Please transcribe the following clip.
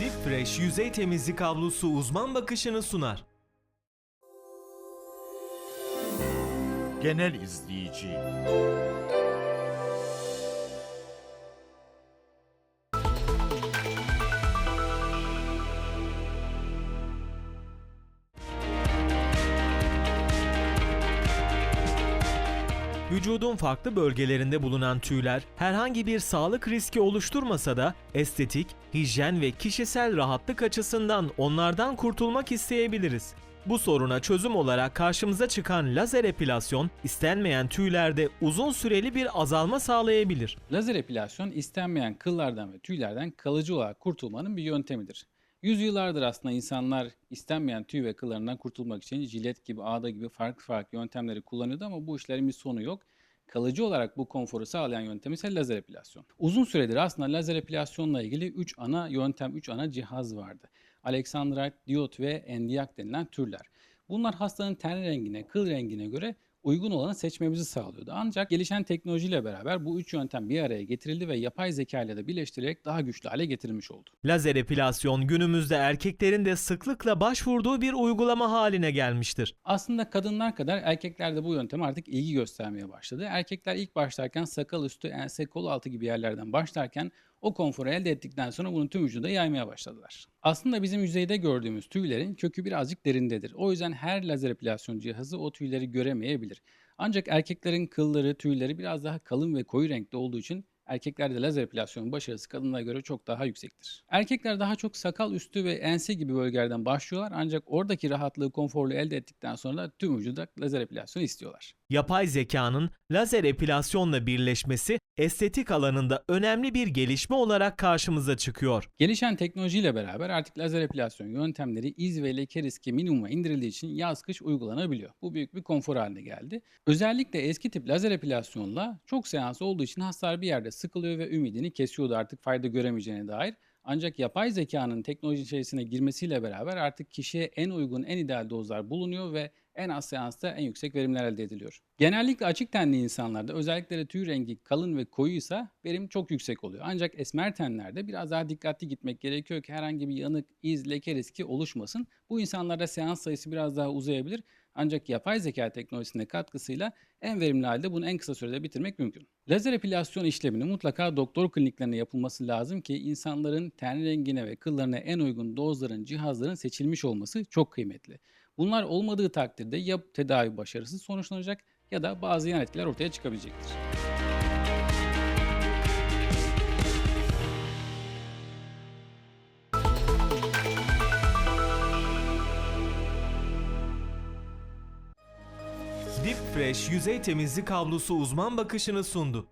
Deep Fresh yüzey temizlik havlusu uzman bakışını sunar. Genel izleyici. Vücudun farklı bölgelerinde bulunan tüyler herhangi bir sağlık riski oluşturmasa da estetik, hijyen ve kişisel rahatlık açısından onlardan kurtulmak isteyebiliriz. Bu soruna çözüm olarak karşımıza çıkan lazer epilasyon istenmeyen tüylerde uzun süreli bir azalma sağlayabilir. Lazer epilasyon istenmeyen kıllardan ve tüylerden kalıcı olarak kurtulmanın bir yöntemidir. Yüzyıllardır aslında insanlar istenmeyen tüy ve kıllarından kurtulmak için jilet gibi, ağda gibi farklı farklı yöntemleri kullanıyordu ama bu işlerin bir sonu yok. Kalıcı olarak bu konforu sağlayan yöntem ise lazer epilasyon. Uzun süredir aslında lazer epilasyonla ilgili 3 ana yöntem, 3 ana cihaz vardı. Alexandrite, diyot ve endiyak denilen türler. Bunlar hastanın ten rengine, kıl rengine göre uygun olanı seçmemizi sağlıyordu. Ancak gelişen teknolojiyle beraber bu üç yöntem bir araya getirildi ve yapay zeka ile de birleştirilerek daha güçlü hale getirilmiş oldu. Lazer epilasyon günümüzde erkeklerin de sıklıkla başvurduğu bir uygulama haline gelmiştir. Aslında kadınlar kadar erkekler de bu yönteme artık ilgi göstermeye başladı. Erkekler ilk başlarken sakal üstü, ense, kol altı gibi yerlerden başlarken o konforu elde ettikten sonra bunu tüm vücuda yaymaya başladılar. Aslında bizim yüzeyde gördüğümüz tüylerin kökü birazcık derindedir. O yüzden her lazer epilasyon cihazı o tüyleri göremeyebilir. Ancak erkeklerin kılları, tüyleri biraz daha kalın ve koyu renkte olduğu için erkeklerde lazer epilasyon başarısı kadınlara göre çok daha yüksektir. Erkekler daha çok sakal üstü ve ense gibi bölgelerden başlıyorlar ancak oradaki rahatlığı, konforlu elde ettikten sonra tüm vücuda lazer epilasyon istiyorlar. Yapay zekanın lazer epilasyonla birleşmesi estetik alanında önemli bir gelişme olarak karşımıza çıkıyor. Gelişen teknolojiyle beraber artık lazer epilasyon yöntemleri iz ve leke riski minimuma indirildiği için yaz kış uygulanabiliyor. Bu büyük bir konfor haline geldi. Özellikle eski tip lazer epilasyonla çok seans olduğu için hastalar bir yerde sıkılıyor ve ümidini kesiyordu artık fayda göremeyeceğine dair. Ancak yapay zekanın teknoloji içerisine girmesiyle beraber artık kişiye en uygun, en ideal dozlar bulunuyor ve en az seansta en yüksek verimler elde ediliyor. Genellikle açık tenli insanlarda özellikle tüy rengi kalın ve koyuysa verim çok yüksek oluyor. Ancak esmer tenlerde biraz daha dikkatli gitmek gerekiyor ki herhangi bir yanık, iz, leke riski oluşmasın. Bu insanlarda seans sayısı biraz daha uzayabilir. Ancak yapay zeka teknolojisine katkısıyla en verimli halde bunu en kısa sürede bitirmek mümkün. Lazer epilasyon işlemini mutlaka doktor kliniklerinde yapılması lazım ki insanların ten rengine ve kıllarına en uygun dozların, cihazların seçilmiş olması çok kıymetli. Bunlar olmadığı takdirde ya tedavi başarısız sonuçlanacak ya da bazı yan etkiler ortaya çıkabilecektir. Deep Fresh yüzey temizlik havlusu uzman bakışını sundu.